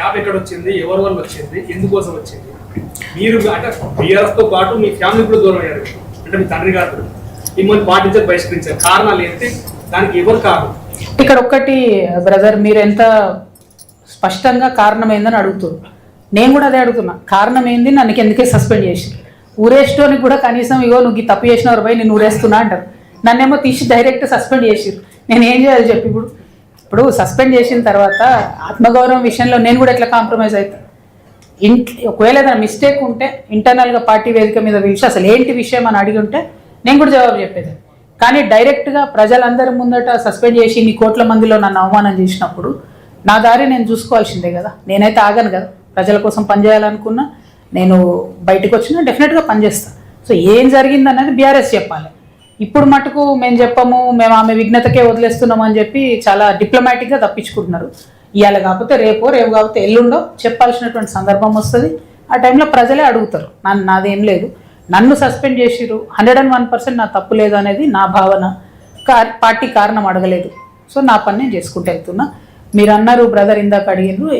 App ఎక్కడ వచ్చింది? ఎవరి వల్ల వచ్చింది? ఎందుకోసం వచ్చింది? మీరు అంటే బీఆర్ఎస్తో పాటు మీ ఫ్యామిలీ కూడా దూరం అయ్యారు. అంటే మీ తండ్రి గారు మిమ్మల్ని పాటించారు బహిష్కరించారు. కారణాలు ఏంటి? దానికి ఎవరు కారణం? ఇక్కడ ఒక్కటి బ్రదర్ మీరు ఎంత స్పష్టంగా కారణం ఏందని అడుగుతున్నారు. నేను కూడా అదే అడుగుతున్నా. కారణం ఏంది నన్ను ఎందుకే సస్పెండ్ చేసి ఊరేస్టోనికి కూడా కనీసం ఇగో నువ్వు తప్పు చేసిన వారు పోయి నేను ఊరేస్తున్నా అంటారు. నన్నేమో తీసి డైరెక్ట్ సస్పెండ్ చేసిరు నేను ఏం చేయాలి చెప్పి ఇప్పుడు? ఇప్పుడు సస్పెండ్ చేసిన తర్వాత ఆత్మగౌరవం విషయంలో నేను కూడా ఎట్లా కాంప్రమైజ్ అవుతాను ఇంట్ ఒకవేళ ఏదైనా మిస్టేక్ ఉంటే ఇంటర్నల్గా పార్టీ వేదిక మీద పిలిచి అసలు ఏంటి విషయం అని అడిగి ఉంటే నేను కూడా జవాబు చెప్పేది కానీ డైరెక్ట్గా ప్రజలందరి ముందట సస్పెండ్ చేసి మీ కోట్ల మందిలో నన్ను అవమానం చేసినప్పుడు నా దారి నేను చూసుకోవాల్సిందే కదా. నేనైతే ఆగను కదా. ప్రజల కోసం పనిచేయాలనుకున్నా నేను బయటకు వచ్చినా డెఫినెట్గా పనిచేస్తాను సో ఏం జరిగిందన్నది బీఆర్ఎస్ చెప్పాలి. ఇప్పుడు మటుకు మేము చెప్పము మేము ఆమె విఘ్నతకే వదిలేస్తున్నాం అని చెప్పి చాలా డిప్లొమాటిక్గా తప్పించుకుంటున్నారు. ఇవాళ కాకపోతే రేపో రేపు కాకపోతే ఎల్లుండో చెప్పాల్సినటువంటి సందర్భం వస్తుంది. ఆ టైంలో ప్రజలే అడుగుతారు. నన్ను నాదేం లేదు. నన్ను సస్పెండ్ చేసిరు హండ్రెడ్ అండ్ వన్ పర్సెంట్ నా తప్పు లేదు అనేది నా భావన. కా- పార్టీ కారణం అడగలేదు. సో నా పని నేను చేసుకుంటూ వెళ్తున్నా. మీరు అన్నారు బ్రదర్ ఇందాక అడిగినారు